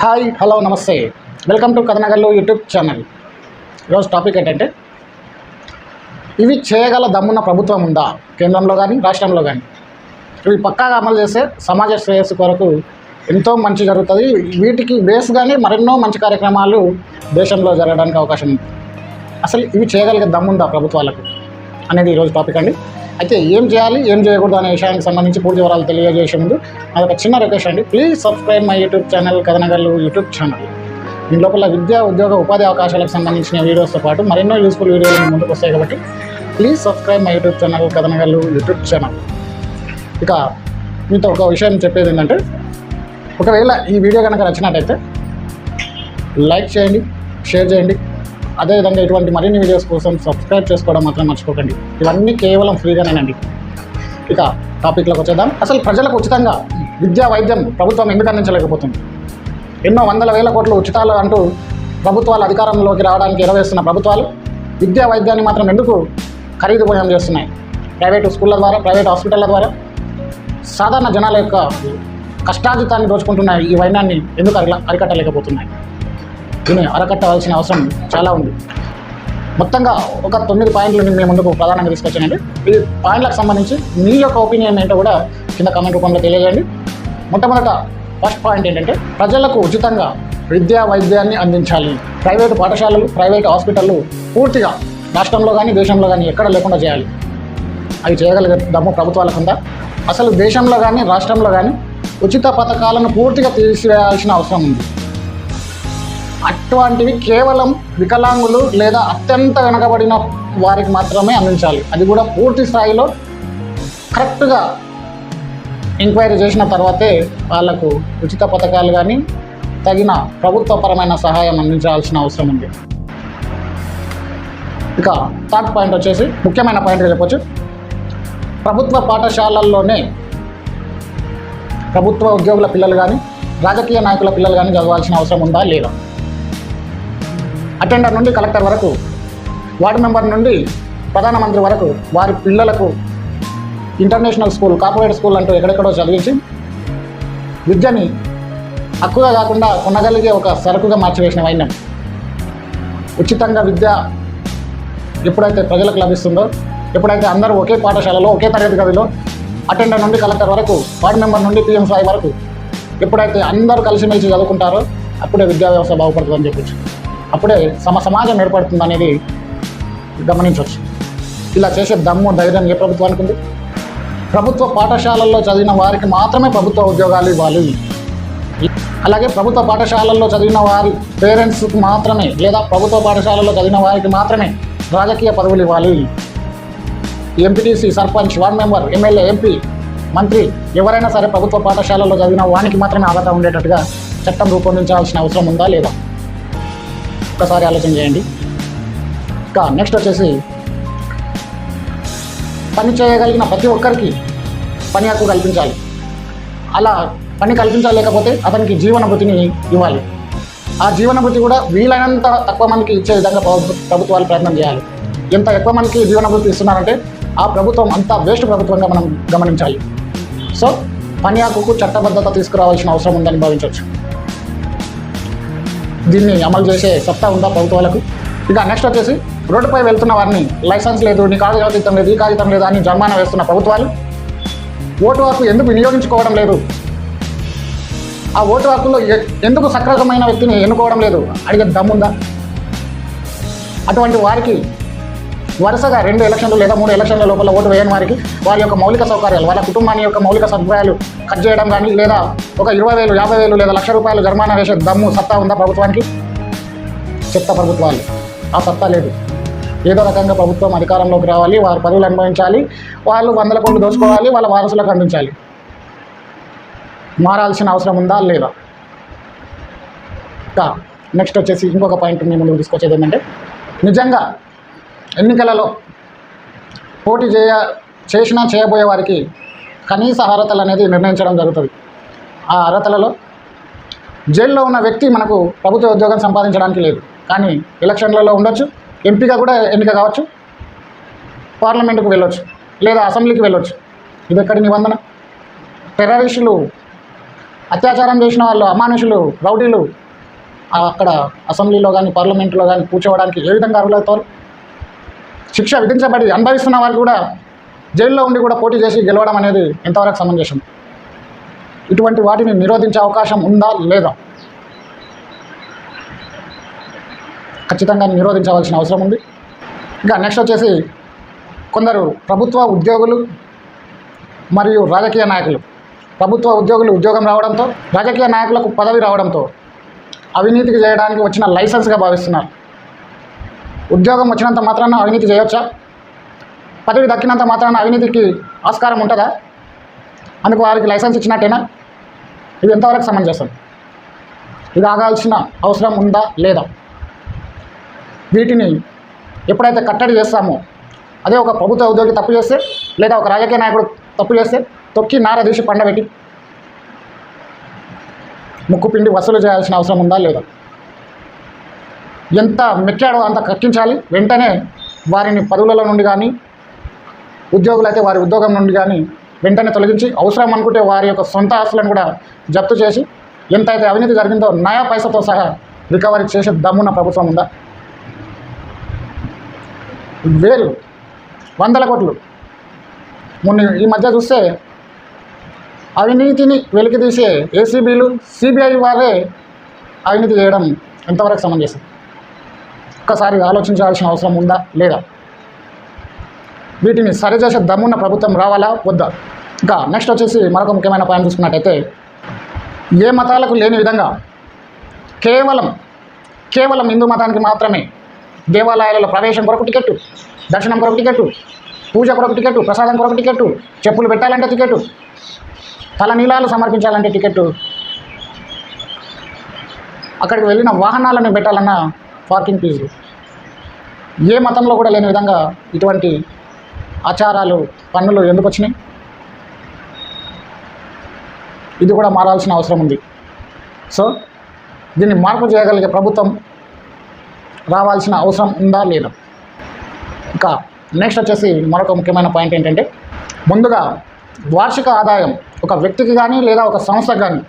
Hi hello నమస్తే. Welcome to కథనగల్లు YouTube channel. ఈరోజు టాపిక్ ఏంటంటే ఇవి చేయగల దమ్మున్న ప్రభుత్వం ఉందా? కేంద్రంలో కానీ రాష్ట్రంలో కానీ ఇవి పక్కాగా అమలు చేస్తే సమాజ శ్రేయస్సు కొరకు ఎంతో మంచి జరుగుతుంది. వీటికి బేస్గానే మరెన్నో మంచి కార్యక్రమాలు దేశంలో జరగడానికి అవకాశం ఉంది. అసలు ఇవి చేయగలిగే దమ్ముందా ప్రభుత్వాలకు? అనేది ఈరోజు టాపిక్ అండి. అయితే ఏం చేయాలి ఏం చేయకూడదు అనే విషయానికి సంబంధించి పూర్తి వివరాలు తెలియజేసే ముందు అది ఒక చిన్న రిక్వెస్ట్ అండి. Please subscribe my YouTube channel కథనగర్లు YouTube channel దీని లోపల విద్యా ఉద్యోగ ఉపాధి అవకాశాలకు సంబంధించిన వీడియోస్తో పాటు మరెన్నో యూస్ఫుల్ వీడియోలు ముందుకు వస్తాయి కాబట్టి please subscribe my YouTube channel కథనగర్లు YouTube channel ఇక మీతో ఒక విషయం చెప్పేది ఏంటంటే ఒకవేళ ఈ వీడియో కనుక నచ్చినట్టయితే లైక్ చేయండి షేర్ చేయండి అదేవిధంగా ఇటువంటి మరిన్ని వీడియోస్ కోసం సబ్స్క్రైబ్ చేసుకోవడం మాత్రం మర్చిపోకండి. ఇవన్నీ కేవలం ఫ్రీగానేనండి. ఇక టాపిక్లోకి వచ్చేద్దాం. అసలు ప్రజలకు ఉచితంగా విద్యా వైద్యం ప్రభుత్వం ఎందుకు అందించలేకపోతుంది ఎన్నో వందల వేల కోట్లు ఉచితాలు అంటూ ప్రభుత్వాలు అధికారంలోకి రావడానికి ఎరవేస్తున్న ప్రభుత్వాలు విద్యా వైద్యాన్ని మాత్రం ఎందుకు ఖరీదు పోయం చేస్తున్నాయి? ప్రైవేటు స్కూళ్ళ ద్వారా ప్రైవేట్ హాస్పిటళ్ళ ద్వారా సాధారణ జనాల యొక్క కష్టాజితాన్ని దోచుకుంటున్న ఈ వైనాన్ని ఎందుకు అరికట్టలేకపోతున్నాయి? దీన్ని అరకట్టవలసిన అవసరం చాలా ఉంది. మొత్తంగా ఒక తొమ్మిది పాయింట్లు నేను మీ ముందుకు ప్రధానంగా తీసుకొచ్చానండి. ఈ పాయింట్లకు సంబంధించి మీ యొక్క ఒపీనియన్ ఏంటో కూడా కింద కామెంట్ రూపంలో తెలియజేయండి. మొట్టమొదట ఫస్ట్ పాయింట్ ఏంటంటే ప్రజలకు ఉచితంగా విద్యా వైద్యాన్ని అందించాలి. ప్రైవేటు పాఠశాలలు ప్రైవేట్ హాస్పిటళ్ళు పూర్తిగా రాష్ట్రంలో కానీ దేశంలో కానీ ఎక్కడ లేకుండా చేయాలి. అవి చేయగలిగే దమ్ము ప్రభుత్వాలకు ఉందా? అసలు దేశంలో కానీ రాష్ట్రంలో కానీ ఉచిత పథకాలను పూర్తిగా తీసివేయాల్సిన అవసరం ఉంది. అటువంటివి కేవలం వికలాంగులు లేదా అత్యంత వెనకబడిన వారికి మాత్రమే అందించాలి. అది కూడా పూర్తి స్థాయిలో కరెక్ట్గా ఎంక్వైరీ చేసిన తర్వాతే వాళ్ళకు ఉచిత పథకాలు కానీ తగిన ప్రభుత్వపరమైన సహాయం అందించాల్సిన అవసరం ఉంది. ఇక థర్డ్ పాయింట్ వచ్చేసి ముఖ్యమైన పాయింట్ చెప్పొచ్చు. ప్రభుత్వ పాఠశాలల్లోనే ప్రభుత్వ ఉద్యోగుల పిల్లలు కానీ రాజకీయ నాయకుల పిల్లలు కానీ చదవాల్సిన అవసరం ఉందా? లేదా? అటెండర్ నుండి కలెక్టర్ వరకు వార్డు మెంబర్ నుండి ప్రధానమంత్రి వరకు వారి పిల్లలకు ఇంటర్నేషనల్ స్కూల్ కార్పొరేట్ స్కూల్ అంటూ ఎక్కడెక్కడో చదివించి విద్యని హక్కుగా కాకుండా కొనగలిగే ఒక సరుకుగా మార్చివేసిన వైన్యం. ఉచితంగా విద్య ఎప్పుడైతే ప్రజలకు లభిస్తుందో ఎప్పుడైతే అందరూ ఒకే పాఠశాలలో ఒకే తరగతి గదిలో అటెండర్ నుండి కలెక్టర్ వరకు వార్డు మెంబర్ నుండి పిఎం స్థాయి వరకు ఎప్పుడైతే అందరూ కలిసిమెలిసి చదువుకుంటారో అప్పుడే విద్యా వ్యవస్థ బాగుపడుతుందని చెప్పొచ్చు. అప్పుడే సమ సమాజం ఏర్పడుతుంది అనేది గమనించవచ్చు. ఇలా చేసే దమ్ము ధైర్యం ఏ ప్రభుత్వానికి ఉంది? ప్రభుత్వ పాఠశాలల్లో చదివిన వారికి మాత్రమే ప్రభుత్వ ఉద్యోగాలు ఇవ్వాలి. అలాగే ప్రభుత్వ పాఠశాలల్లో చదివిన వారి పేరెంట్స్కి మాత్రమే లేదా ప్రభుత్వ పాఠశాలలో చదివిన వారికి మాత్రమే రాజకీయ పదవులు ఇవ్వాలి. MPTC sarpanch ward member MLA MP మంత్రి ఎవరైనా సరే ప్రభుత్వ పాఠశాలలో చదివిన వానికి మాత్రమే అర్హత ఉండేటట్టుగా చట్టం రూపొందించాల్సిన అవసరం ఉందా లేదా? ఒక్కసారి ఆలోచన చేయండి. ఇంకా నెక్స్ట్ వచ్చేసి పని చేయగలిగిన ప్రతి ఒక్కరికి పని హక్కు కల్పించాలి. అలా పని కల్పించలేకపోతే అతనికి జీవన భృతిని ఇవ్వాలి. ఆ జీవన భృతి కూడా వీలైనంత తక్కువ మందికి ఇచ్చే విధంగా ప్రభుత్వాలు ప్రయత్నం చేయాలి. ఎంత ఎక్కువ మందికి జీవన భృతి ఇస్తున్నారంటే ఆ ప్రభుత్వం అంతా వేస్ట్ ప్రభుత్వంగా మనం గమనించాలి. సో పని హక్కుకు చట్టబద్ధత తీసుకురావాల్సిన అవసరం ఉందని భావించవచ్చు. దీన్ని అమలు చేసే సత్తా ఉందా ప్రభుత్వాలకు? ఇక నెక్స్ట్ వచ్చేసి రోడ్డుపై వెళ్తున్న వారిని లైసెన్స్ లేదు నీ కాదు కాగితం లేదు ఈ కాగితం లేదు అని జర్మానా వేస్తున్న ప్రభుత్వాలు. ఓటు హక్కు ఎందుకు వినియోగించుకోవడం లేదు? ఆ ఓటు హక్కులో ఎందుకు సక్రమమైన వ్యక్తిని ఎన్నుకోవడం లేదు? అడిగే దమ్ముందా? అటువంటి వారికి వరుసగా రెండు ఎలక్షన్లు లేదా మూడు ఎలక్షన్ల లోపల ఓటు వేయని వారికి వారి యొక్క మౌలిక సౌకర్యాలు వాళ్ళ కుటుంబాన్ని యొక్క మౌలిక సదుపాయాలు కట్ చేయడం కానీ లేదా ఒక ఇరవై వేలు యాభై వేలు లేదా లక్ష రూపాయలు జరిమానా వేసే దమ్ము సత్తా ఉందా ప్రభుత్వానికి? చెత్త ప్రభుత్వాలు. ఆ సత్తా లేదు. ఏదో రకంగా ప్రభుత్వం అధికారంలోకి రావాలి వారు పదవులు అనుభవించాలి వాళ్ళు వందల కోట్లు దోచుకోవాలి వాళ్ళ వారసులకు అందించాలి. మారాల్సిన అవసరం ఉందా? లేదా? నెక్స్ట్ వచ్చేసి ఇంకొక పాయింట్ మేము ముందుకు తీసుకొచ్చేది ఏంటంటే నిజంగా ఎన్నికలలో పోటీ చేయ చేసినా చేయబోయే వారికి కనీస అర్హతలు అనేది నిర్ణయించడం జరుగుతుంది. ఆ అర్హతలలో జైల్లో ఉన్న వ్యక్తి మనకు ప్రభుత్వ ఉద్యోగం సంపాదించడానికి లేదు. కానీ ఎలక్షన్లలో ఉండొచ్చు ఎంపీగా కూడా ఎన్నిక కావచ్చు పార్లమెంటుకు వెళ్ళొచ్చు లేదా అసెంబ్లీకి వెళ్ళొచ్చు. ఇది ఎక్కడి నిబంధన? టెర్రరిస్టులు అత్యాచారం చేసిన వాళ్ళు అమానుషులు రౌడీలు అక్కడ అసెంబ్లీలో కానీ పార్లమెంట్లో కానీ కూర్చోవడానికి ఏ విధంగా అర్హులవుతారు? శిక్ష విధించబడి అనుభవిస్తున్న వాళ్ళు కూడా జైల్లో ఉండి కూడా పోటీ చేసి గెలవడం అనేది ఎంతవరకు సమంజసం? ఇటువంటి వాటిని నిరోధించే అవకాశం ఉందా లేదా? ఖచ్చితంగా నిరోధించవలసిన అవసరం ఉంది. ఇంకా నెక్స్ట్ వచ్చేసి కొందరు ప్రభుత్వ ఉద్యోగులు మరియు రాజకీయ నాయకులు. ప్రభుత్వ ఉద్యోగులు ఉద్యోగం రావడంతో రాజకీయ నాయకులకు పదవి రావడంతో అవినీతికి చేయడానికి వచ్చిన లైసెన్స్గా భావిస్తున్నారు. ఉద్యోగం వచ్చినంత మాత్రాన అవినీతి చేయొచ్చా? పదవి దక్కినంత మాత్రాన అవినీతికి ఆస్కారం ఉంటుందా? అందుకు వారికి లైసెన్స్ ఇచ్చినట్టేనా? ఇది ఎంతవరకు సమంజసం? ఇది ఆగాల్సిన అవసరం ఉందా లేదా? వీటిని ఎప్పుడైతే కట్టడి చేస్తామో అదే ఒక ప్రభుత్వ ఉద్యోగి తప్పు చేస్తే లేదా ఒక రాజకీయ నాయకుడు తప్పు చేస్తే తొక్కి నార తీసి పండబెట్టి ముక్కు పిండి వసూలు చేయాల్సిన అవసరం ఉందా లేదా? ఎంత మెక్కాడో అంత కక్కించాలి. వెంటనే వారిని పదవులలో నుండి కానీ ఉద్యోగులైతే వారి ఉద్యోగం నుండి కానీ వెంటనే తొలగించి అవసరం అనుకుంటే వారి యొక్క సొంత ఆస్తులను కూడా జప్తు చేసి ఎంతైతే అవినీతి జరిగిందో నయా పైసతో సహా రికవరీ చేసే దమ్మున్న ప్రభుత్వం ఉందా? వేలు వందల కోట్లు. మొన్న ఈ మధ్య చూస్తే అవినీతిని వెలికి తీసే ఏసీబీలు సిబిఐ వారే అవినీతి చేయడం ఎంతవరకు సమంజసం? ఒక్కసారి ఆలోచించాల్సిన అవసరం ఉందా? లేదా? వీటిని సరిచేసే దమ్మున్న ప్రభుత్వం రావాలా? వద్దా? ఇంకా నెక్స్ట్ వచ్చేసి మరొక ముఖ్యమైన పాయింట్ చూసుకున్నట్టయితే ఏ మతాలకు లేని విధంగా కేవలం కేవలం హిందూ మతానికి మాత్రమే దేవాలయాలలో ప్రవేశం కొరకు టికెట్టు దర్శనం కొరకు టికెట్టు పూజ కొరకు టికెట్టు ప్రసాదం కొరకు టికెట్టు చెప్పులు పెట్టాలంటే టికెట్టు తలనీలాలు సమర్పించాలంటే టికెట్టు అక్కడికి వెళ్ళిన వాహనాలను పెట్టాలన్నా పార్కింగ్ ఫీజులు ఏ మతంలో కూడా లేని విధంగా ఇటువంటి ఆచారాలు పన్నులు ఎందుకు వచ్చినాయి? ఇది కూడా మారాల్సిన అవసరం ఉంది. సో దీన్ని మార్పు చేయగలిగే ప్రభుత్వం రావాల్సిన అవసరం ఉందా లేదా? ఇంకా నెక్స్ట్ వచ్చేసి మరొక ముఖ్యమైన పాయింట్ ఏంటంటే ముందుగా వార్షిక ఆదాయం ఒక వ్యక్తికి కానీ లేదా ఒక సంస్థకు కానీ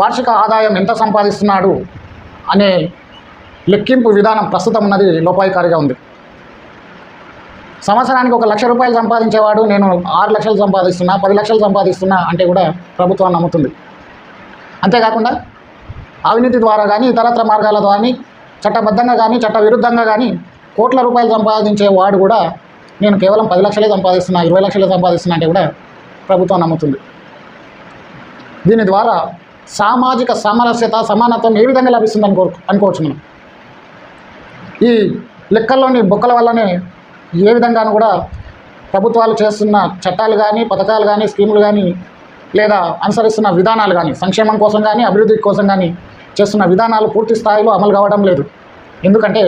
వార్షిక ఆదాయం ఎంత సంపాదిస్తున్నాడు అనే లెక్కింపు విధానం ప్రస్తుతం ఉన్నది లోపాయికారిగా ఉంది. సంవత్సరానికి ఒక లక్ష రూపాయలు సంపాదించేవాడు నేను ఆరు లక్షలు సంపాదిస్తున్నా పది లక్షలు సంపాదిస్తున్నా అంటే కూడా ప్రభుత్వం నమ్ముతుంది. అంతేకాకుండా అవినీతి ద్వారా కానీ ఇతరత్ర మార్గాల ద్వారా చట్టబద్ధంగా కానీ చట్ట విరుద్ధంగా కానీ కోట్ల రూపాయలు సంపాదించే వాడు కూడా నేను కేవలం పది లక్షలే సంపాదిస్తున్నా ఇరవై లక్షలే సంపాదిస్తున్నా అంటే కూడా ప్రభుత్వం నమ్ముతుంది. దీని ద్వారా సామాజిక సామరస్యత సమానత్వం ఏ విధంగా లభిస్తుంది అనుకో అనుకోవచ్చు మనం. ఈ లెక్కల్లోని బొక్కల వల్లనే ఏ విధంగానూ కూడా ప్రభుత్వాలు చేస్తున్న చట్టాలు కానీ పథకాలు కానీ స్కీములు కానీ లేదా అనుసరిస్తున్న విధానాలు కానీ సంక్షేమం కోసం కానీ అభివృద్ధి కోసం కానీ చేస్తున్న విధానాలు పూర్తి స్థాయిలో అమలు కావడం లేదు. ఎందుకంటే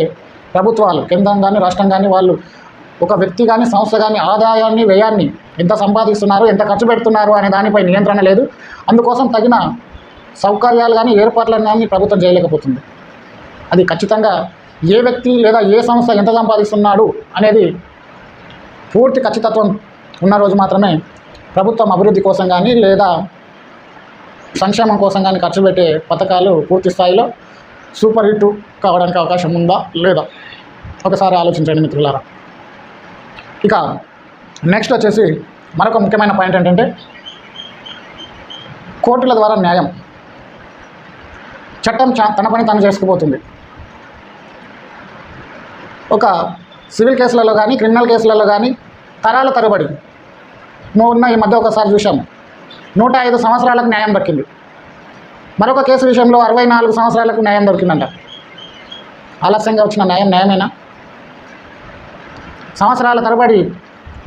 ప్రభుత్వాలు కేంద్రం కానీ రాష్ట్రం కానీ వాళ్ళు ఒక వ్యక్తి కానీ సంస్థ కానీ ఆదాయాన్ని వ్యయాన్ని ఎంత సంపాదిస్తున్నారు ఎంత ఖర్చు పెడుతున్నారు అనే దానిపై నియంత్రణ లేదు. అందుకోసం తగిన సౌకర్యాలు కానీ ఏర్పాట్లను కానీ ప్రభుత్వం చేయలేకపోతుంది. అది ఖచ్చితంగా ఏ వ్యక్తి లేదా ఏ సంస్థ ఎంత సంపాదిస్తున్నాడు అనేది పూర్తి ఖచ్చితత్వం ఉన్న రోజు మాత్రమే ప్రభుత్వం అభివృద్ధి కోసం కానీ లేదా సంక్షేమం కోసం కానీ ఖర్చు పెట్టే పథకాలు పూర్తి స్థాయిలో సూపర్ హిట్ కావడానికి అవకాశం ఉందా లేదా? ఒకసారి ఆలోచించండి మిత్రులారా. ఇక నెక్స్ట్ వచ్చేసి మరొక ముఖ్యమైన పాయింట్ ఏంటంటే కోర్టుల ద్వారా న్యాయం. చట్టం తన పని తను చేసుకుపోతుంది. ఒక సివిల్ కేసులలో కానీ క్రిమినల్ కేసులలో కానీ తరాల తరబడి నువ్వు ఉన్న ఈ మధ్య ఒకసారి చూసాము నూట ఐదు సంవత్సరాలకు న్యాయం దక్కింది. మరొక కేసు విషయంలో అరవై నాలుగు సంవత్సరాలకు న్యాయం దొరికిందంట. ఆలస్యంగా వచ్చిన న్యాయం న్యాయమేనా? సంవత్సరాల తరబడి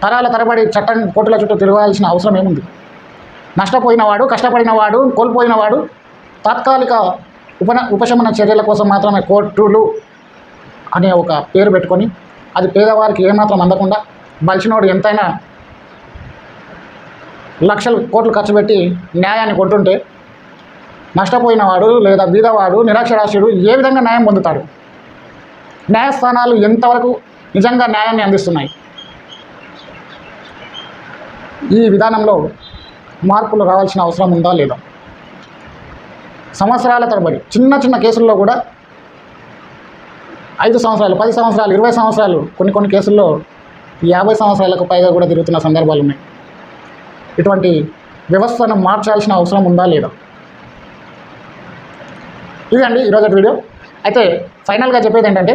తరాల తరబడి చట్టం కోర్టుల చుట్టూ తిరగాల్సిన అవసరం ఏముంది? నష్టపోయినవాడు కష్టపడినవాడు కోల్పోయినవాడు తాత్కాలిక ఉపన ఉపశమన చర్యల కోసం మాత్రమే కోర్టులు అనే ఒక పేరు పెట్టుకొని అది పేదవారికి ఏమాత్రం అందకుండా బలిసినోడు ఎంతైనా లక్షలు కోట్లు ఖర్చు పెట్టి న్యాయాన్ని కొట్టుంటే నష్టపోయినవాడు లేదా బీదవాడు నిరక్షరాస్యుడు ఏ విధంగా న్యాయం పొందుతాడు? న్యాయస్థానాలు ఎంతవరకు నిజంగా న్యాయాన్ని అందిస్తున్నాయి? ఈ విధానంలో మార్పులు రావాల్సిన అవసరం ఉందా లేదా? సంవత్సరాల తరబడి చిన్న చిన్న కేసుల్లో కూడా ఐదు సంవత్సరాలు పది సంవత్సరాలు ఇరవై సంవత్సరాలు కొన్ని కొన్ని కేసుల్లో యాభై సంవత్సరాలకు పైగా కూడా తిరుగుతున్న సందర్భాలు ఉన్నాయి. ఇటువంటి వ్యవస్థను మార్చాల్సిన అవసరం ఉందా లేదా? ఇదండి ఈరోజు వీడియో. అయితే ఫైనల్గా చెప్పేది ఏంటంటే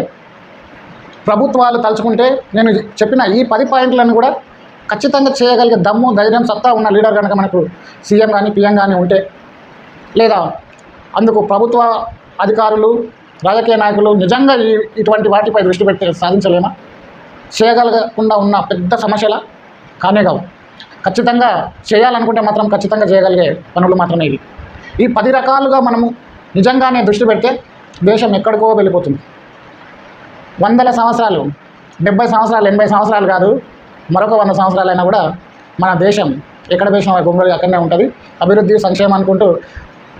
ప్రభుత్వాలు తలుచుకుంటే నేను చెప్పిన ఈ పది పాయింట్లను కూడా ఖచ్చితంగా చేయగలిగే దమ్ము ధైర్యం సత్తా ఉన్న లీడర్ కనుక మనకు సీఎం కానీ పిఎం కానీ ఉంటే లేదా అందుకు ప్రభుత్వ అధికారులు రాజకీయ నాయకులు నిజంగా ఈ ఇటువంటి వాటిపై దృష్టి పెట్టి సాధించలేమా? చేయగలగకుండా ఉన్న పెద్ద సమస్యల? కానే కావు. ఖచ్చితంగా చేయాలనుకుంటే మాత్రం ఖచ్చితంగా చేయగలిగే పనులు మాత్రమే ఇవి. ఈ పది రకాలుగా మనము నిజంగానే దృష్టి పెడితే దేశం ఎక్కడికో వెళ్ళిపోతుంది. వందల సంవత్సరాలు డెబ్బై సంవత్సరాలు ఎనభై సంవత్సరాలు కాదు మరొక వంద సంవత్సరాలైనా కూడా మన దేశం ఎక్కడ దేశం గుమ్మడి అక్కడనే ఉంటుంది. అభివృద్ధి సంక్షేమం అనుకుంటూ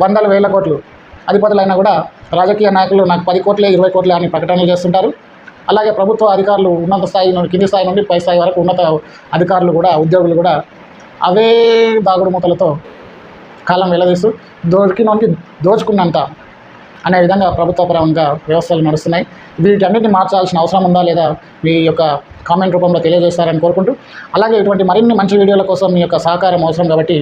వందల వేల కోట్లు అధిపతులైనా కూడా రాజకీయ నాయకులు నాకు పది కోట్లే ఇరవై కోట్లే అని ప్రకటనలు చేస్తుంటారు. అలాగే ప్రభుత్వ అధికారులు ఉన్నత స్థాయి నుండి కింది స్థాయి నుండి పై స్థాయి వరకు ఉన్నత అధికారులు కూడా ఉద్యోగులు కూడా అవే దాగుడు మూతలతో కాలం వెల్లదీస్తూ దొరికినోనికి దోచుకున్నంత అనే విధంగా ప్రభుత్వపరంగా వ్యవస్థలు నడుస్తున్నాయి. వీటన్నిటిని మార్చాల్సిన అవసరం ఉందా లేదా మీ యొక్క కామెంట్ రూపంలో తెలియజేస్తారని కోరుకుంటూ అలాగే ఇటువంటి మరిన్ని మంచి వీడియోల కోసం మీ యొక్క సహకారం అవసరం కాబట్టి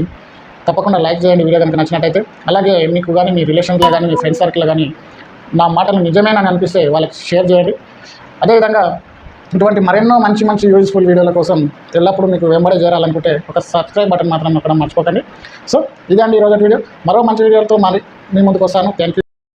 తప్పకుండా లైక్ చేయండి వీడియో కనుక నచ్చినట్టయితే. అలాగే మీకు కానీ మీ రిలేషన్స్లో కానీ మీ ఫ్రెండ్ సర్కిల్లో కానీ నా మాటలు నిజమేనని అనిపిస్తే వాళ్ళకి షేర్ చేయండి. అదేవిధంగా ఇటువంటి మరెన్నో మంచి మంచి యూజ్ఫుల్ వీడియోల కోసం ఎల్లప్పుడూ మీకు వెంబడే చేరాలనుకుంటే ఒక సబ్స్క్రైబ్ బటన్ మాత్రం నొక్కడం మర్చిపోకండి. సో ఇదండి ఈరోజు వీడియో. మరో మంచి వీడియోలతో మరి మీ ముందుకు వస్తాను. Thank you